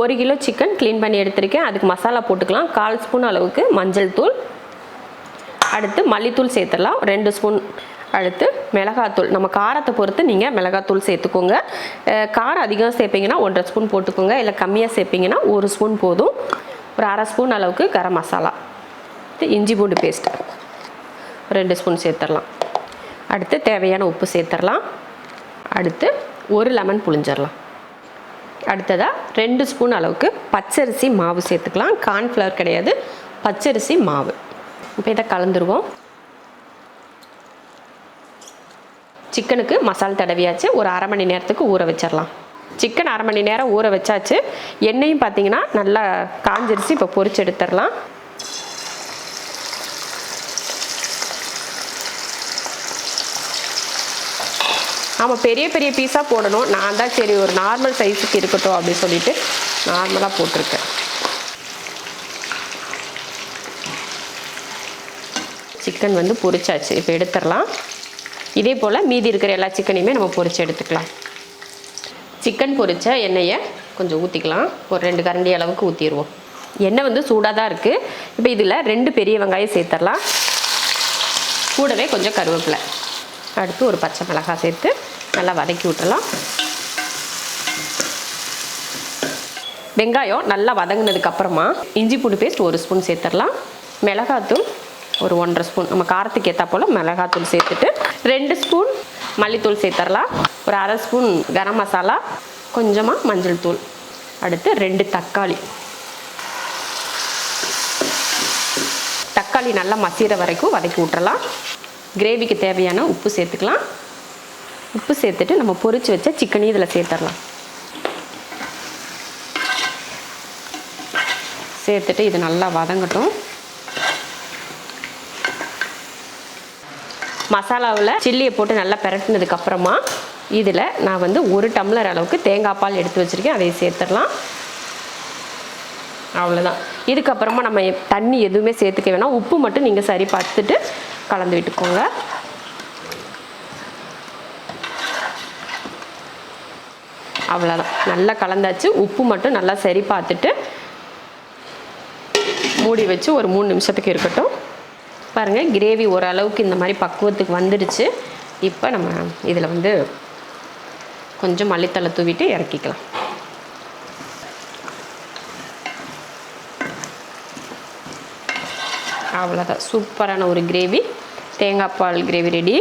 ஒரு kilo chicken clean பண்ணி எடுத்திருக்கேன். அதுக்கு மசாலா போட்டுக்கலாம். கால் ஸ்பூன் அளவுக்கு மஞ்சள் தூள். அடுத்து மல்லித்தூள் சேர்த்துடலாம். ரெண்டு ஸ்பூன் அடுத்து மிளகாத்தூள் நம்ம காரத்தை பொறுத்து நீங்கள் மிளகாத்தூள் சேர்த்துக்கோங்க. காரம் அதிகம் சேர்ப்பீங்கன்னா ஒன்றரை ஸ்பூன் போட்டுக்கோங்க. இல்லை கம்மியாக சேர்ப்பீங்கன்னா ஒரு ஸ்பூன் போதும். ஒரு அரை ஸ்பூன் அளவுக்கு கரம் மசாலா. இஞ்சி பூண்டு பேஸ்ட் ரெண்டு ஸ்பூன் சேர்த்துடலாம். அடுத்து தேவையான உப்பு சேர்த்துடலாம். அடுத்து ஒரு லெமன் புளிஞ்சிடலாம் அடுத்ததாக ரெண்டு ஸ்பூன் அளவுக்கு பச்சரிசி மாவு சேர்த்துக்கலாம். கார்ன்ஃப்ளவர் கிடையாது. பச்சரிசி மாவு. இப்போ இதை கலந்துருவோம். சிக்கனுக்கு மசால் தடவியாச்சு. ஒரு அரை மணி நேரத்துக்கு ஊற வச்சிடலாம் சிக்கன் அரை மணி நேரம் ஊற வச்சாச்சு. எண்ணெயும் பார்த்தீங்கன்னா நல்லா காஞ்சிருச்சு. இப்போ பொறிச்சு எடுத்துடலாம் ஆமாம் பெரிய பெரிய பீஸாக போடணும். நான் தான் சரி ஒரு நார்மல் சைஸுக்கு இருக்கட்டும் அப்படின்னு சொல்லிட்டு நார்மலாக போட்டிருக்கேன். சிக்கன் வந்து பொரிச்சாச்சு. இப்போ எடுத்துடலாம். இதே போல் மீதி இருக்கிற எல்லா சிக்கனையுமே நம்ம பொரித்து எடுத்துக்கலாம். சிக்கன் பொரித்த எண்ணெயை கொஞ்சம் ஊற்றிக்கலாம் ஒரு ரெண்டு கரண்டி அளவுக்கு ஊற்றிடுவோம் எண்ணெய் வந்து சூடாக தான் இருக்குது இப்போ இதில் ரெண்டு பெரிய வெங்காயம் சேர்த்துடலாம். கூடவே கொஞ்சம் கருவேப்பிலை. அடுத்து ஒரு பச்சை மிளகாய் சேர்த்து நல்லா வதக்கி விட்டுறலாம். வெங்காயம் நல்லா வதங்கினதுக்கு அப்புறமா இஞ்சி பூண்டு பேஸ்ட் ஒரு ஸ்பூன் சேர்த்துடலாம். மிளகாத்தூள் ஒரு ஒன்றரை ஸ்பூன் நம்ம காரத்துக்கு ஏற்றா போல் மிளகாத்தூள் சேர்த்துட்டு ரெண்டு ஸ்பூன் மல்லித்தூள் சேர்த்துடலாம். ஒரு அரை ஸ்பூன் கரம் மசாலா கொஞ்சமாக மஞ்சள் தூள். அடுத்து ரெண்டு தக்காளி. தக்காளி நல்லா மசிகிற வரைக்கும் வதக்கி விட்டுறலாம். கிரேவிக்கு தேவையான உப்பு சேர்த்துக்கலாம். உப்பு சேர்த்துட்டு நம்ம பொறிச்சு வச்ச சிக்கனையும் இதில் சேர்த்துடலாம். சேர்த்துட்டு இது நல்லா வதங்கட்டும். மசாலாவில் சில்லியை போட்டு நல்லா பிரட்டினதுக்கு அப்புறமா இதில் நான் வந்து ஒரு டம்ளர் அளவுக்கு தேங்காய் பால் எடுத்து வச்சுருக்கேன். அதை சேர்த்துடலாம். அவ்வளோதான் இதுக்கப்புறமா நம்ம தண்ணி எதுவுமே சேர்த்துக்க வேணாம். உப்பு மட்டும் நீங்கள் சரி பார்த்துட்டு கலந்து விட்டுக்கோங்க. அவ்வளோதான் நல்லா கலந்தாச்சு. உப்பு மட்டும் நல்லா சரி பார்த்துட்டு மூடி வச்சு ஒரு மூணு நிமிஷத்துக்கு இருக்கட்டும். பாருங்கள் கிரேவி ஓரளவுக்கு இந்த மாதிரி பக்குவத்துக்கு வந்துடுச்சு இப்போ நம்ம இதில் வந்து கொஞ்சம் மல்லித்தலை தூவிட்டு இறக்கிக்கலாம். அவ்வளோதான் சூப்பரான ஒரு கிரேவி தேங்காய் பால் கிரேவி ரெடி